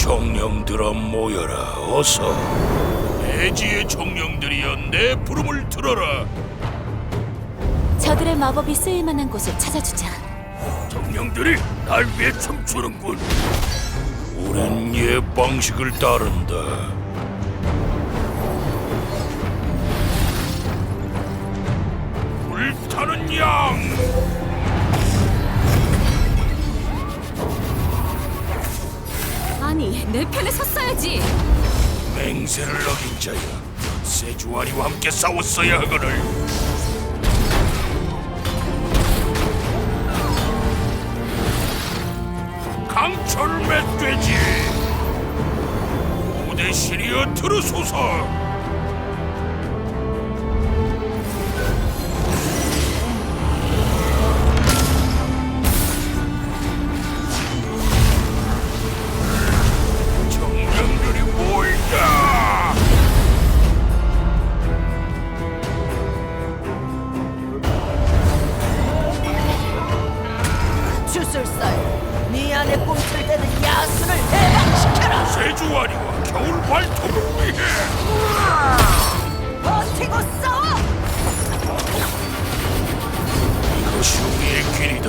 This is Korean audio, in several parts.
정령들아 모여라 어서. 대지의 정령들이여 내 부름을 들어라. 저들의 마법이 쓰일 만한 곳을 찾아주자. 정령들이 날 위해 춤추는군. 우린 옛 방식을 따른다. 불타는 양 아니, 내 편에 섰어야지. 맹세를 어긴 자야 세주아리와 함께 싸웠어야 하거늘. 강철 멧돼지! 시리어 들으소서 주술사여, 네 안에 꿈틀대는 야수를 해방시켜라. 세주아리와 겨울 발톱을 위해 버티고 싸워. 이것이 우리의 길이다.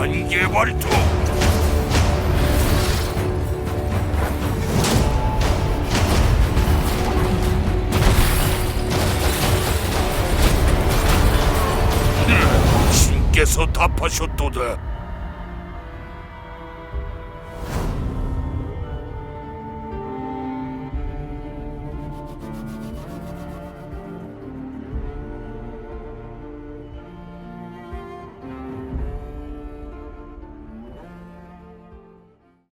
안개 발톱. 흠, 신께서 답하셨도다.